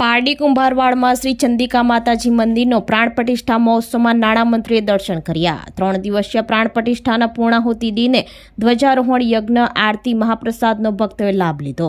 પારડી કુંભારવાડમાં શ્રી ચંદિકા માતાજી મંદિરનો પ્રાણ પ્રતિષ્ઠા મહોત્સવમાં નાણામંત્રીએ દર્શન કર્યા. ત્રણ દિવસીય પ્રાણ પ્રતિષ્ઠાના પૂર્ણાહુતિ દિને ધ્વજારોહણ, યજ્ઞ, આરતી, મહાપ્રસાદનો ભક્તોએ લાભ લીધો.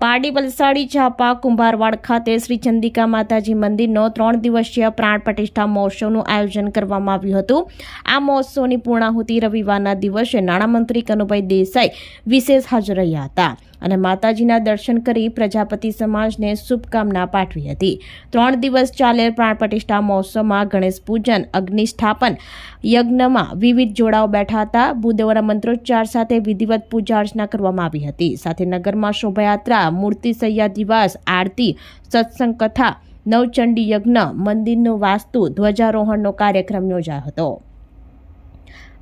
પારડી વલસાડી ચાપા કુંભારવાડ ખાતે શ્રી ચંદિકા માતાજી મંદિરનો ત્રણ દિવસીય પ્રાણ પ્રતિષ્ઠા મહોત્સવનું આયોજન કરવામાં આવ્યું હતું. આ મહોત્સવની પૂર્ણાહુતિ રવિવારના દિવસે નાણામંત્રી કનુભાઈ દેસાઈ વિશેષ હાજર રહ્યા હતા. અને માતાજીના દર્શન કરી પ્રજાપતિ સમાજને શુભકામના પાઠવી હતી. ત્રણ દિવસ ચાલેલ પ્રાણ પ્રતિષ્ઠા મહોત્સવમાં ગણેશ પૂજન, અગ્નિસ્થાપન, યજ્ઞમાં વિવિધ જોડાઓ બેઠા હતા. ભૂદેવોના મંત્રોચ્ચાર સાથે વિધિવત પૂજા અર્ચના કરવામાં આવી હતી. સાથે નગરમાં શોભાયાત્રા, મૂર્તિ સૈયાદિવાસ આરતી, સત્સંગ કથા, નવચંડી યજ્ઞ, મંદિરનું વાસ્તુ, ધ્વજારોહણનો કાર્યક્રમ યોજાયો હતો.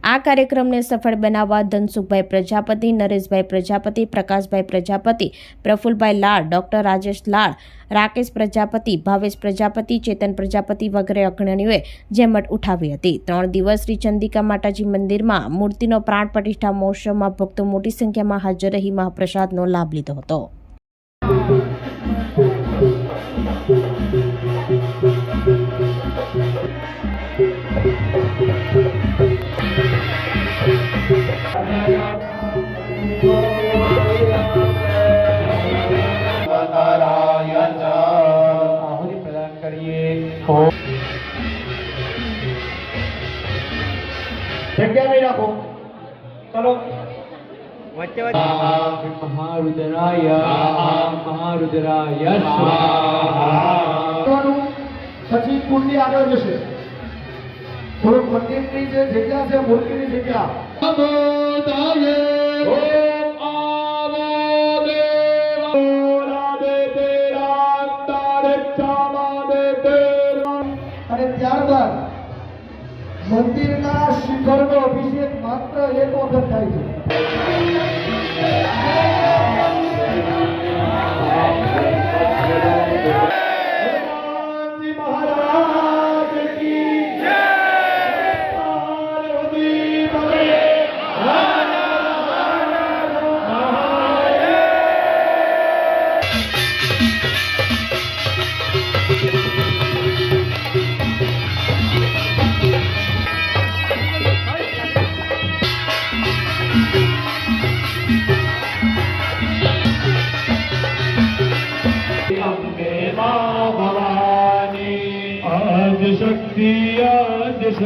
આ કાર્યક્રમને સફળ બનાવવા ધનસુખભાઈ પ્રજાપતિ, નરેશભાઈ પ્રજાપતિ, પ્રકાશભાઈ પ્રજાપતિ, પ્રફુલભાઈ લાડ, ડોક્ટર રાજેશ લાડ, રાકેશ પ્રજાપતિ, ભાવેશ પ્રજાપતિ, ચેતન પ્રજાપતિ વગેરે અગ્રણીઓએ જેમટ ઉઠાવી હતી. ત્રણ દિવસ શ્રી ચંદિકા માતાજી મંદિરમાં મૂર્તિનો પ્રાણ પ્રતિષ્ઠા મહોત્સવમાં ભક્તો મોટી સંખ્યામાં હાજર રહી મહાપ્રસાદનો લાભ લીધો હતો. જગ્યા નહીં રાખો. ચલો. વચ્ચે વચ્ચે. મહારુદ્રાય મહારુદ્રાય પછી કુંડી આગળ જશે. થોડુંક મંદિરની જે જગ્યા છે મૂર્તિની જગ્યા. અને ત્યારબાદ મંદિરના શિખરનો અભિષેક માત્ર એક વખત થાય છે.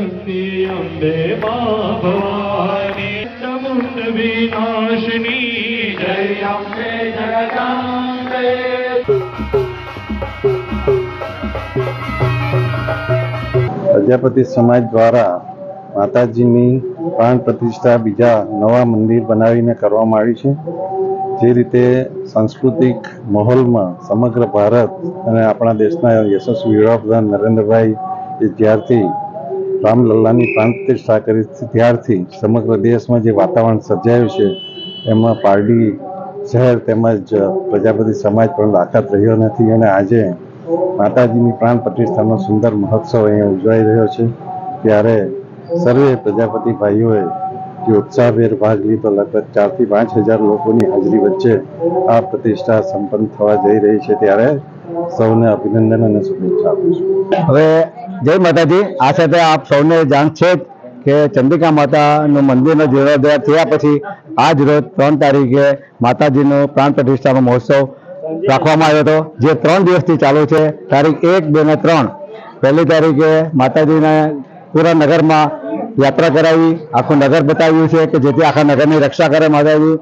શક્તિ અંબે મા ભવાની સમુદ્ર વિનાશની જય અંબે જગદાંબે પ્રજાપતિ સમાજ દ્વારા માતાજીની પ્રાણ પ્રતિષ્ઠા બીજા નવા મંદિર બનાવીને કરવામાં આવી છે જે રીતે સાંસ્કૃતિક માહોલમાં સમગ્ર ભારત અને આપણા દેશના યશસ્વી વડાપ્રધાન નરેન્દ્રભાઈ એ જ્યારથી રામલલ્લાની પ્રાણ પ્રતિષ્ઠા કરી ત્યારથી સમગ્ર દેશમાં જે વાતાવરણ સર્જાયું છે, એમાં પારડી શહેર તેમજ પ્રજાપતિ સમાજ પણ લાકાત રહ્યો નથી અને આજે માતાજીની પ્રાણ પ્રતિષ્ઠાનો સુંદર મહોત્સવ અહીંયા ઉજવાઈ રહ્યો છે. ત્યારે સર્વે પ્રજાપતિ ભાઈઓએ જે ઉત્સાહભેર ભાગ લીધો, લગભગ ચારથી પાંચ હજાર લોકોની હાજરી વચ્ચે આ પ્રતિષ્ઠા સંપન્ન થવા જઈ રહી છે. ત્યારે સૌને અભિનંદન અને શુભેચ્છા આપું છું. હવે જય માતાજી. આ સાથે આપ સૌને જાણ છે કે ચંદ્રિકા માતાનું મંદિરનો જીર્ણોદ્ધાર થયા પછી આજ રોજ ત્રણ તારીખે માતાજીનો પ્રાણ પ્રતિષ્ઠાનો મહોત્સવ રાખવામાં આવ્યો હતો. જે ત્રણ દિવસથી ચાલુ છે. તારીખ એક, બે ને ત્રણ. પહેલી તારીખે માતાજીને પૂરા નગરમાં યાત્રા કરાવી. આખું નગર બતાવ્યું છે કે જેથી આખા નગરની રક્ષા કરે માતાજી.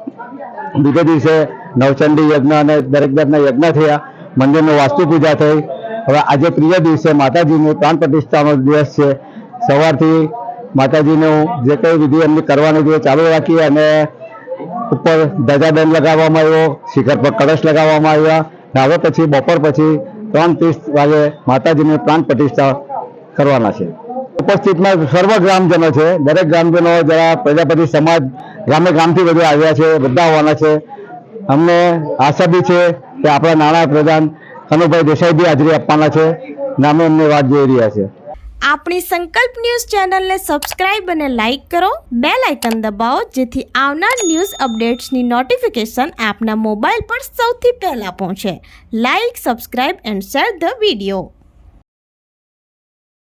બીજે દિવસે નવચંડી યજ્ઞ અને દરેક દરના યજ્ઞ થયા. મંદિરનું વાસ્તુ પૂજા થઈ. હવે આજે ત્રીજા દિવસે માતાજીની પ્રાણ પ્રતિષ્ઠાનો દિવસ છે. સવારથી માતાજીનું જે કંઈ વિધિ એમની કરવાની છે ચાલુ રાખી અને ઉપર ધજાદંડ લગાવવામાં આવ્યો, શિખર પર કળશ લગાવવામાં આવ્યા. હવે પછી બપોર પછી ત્રણ ત્રીસ વાગે માતાજીની પ્રાણ પ્રતિષ્ઠા કરવાના છે. ઉપસ્થિતમાં સર્વ ગ્રામજનો છે. દરેક ગ્રામજનો જરા પ્રજાપતિ સમાજ ગામે ગામથી બધા આવ્યા છે, બધા આવવાના છે. અમને આશા બી છે કે આપણા નાણાં પ્રધાન કનુભાઈ દેસાઈ બી હાજરી આપવાના છે નામે અમને વાત જોઈ રહ્યા છે. આપણી સંકલ્પ ન્યૂઝ ચેનલને સબસ્ક્રાઇબ અને લાઇક કરો બે લાઇકન દબાવો, જેથી આવનાર ન્યૂઝ અપડેટ્સની નોટિફિકેશન આપના મોબાઈલ પર સૌથી પહેલા પહોંચે. Like, subscribe and share the video.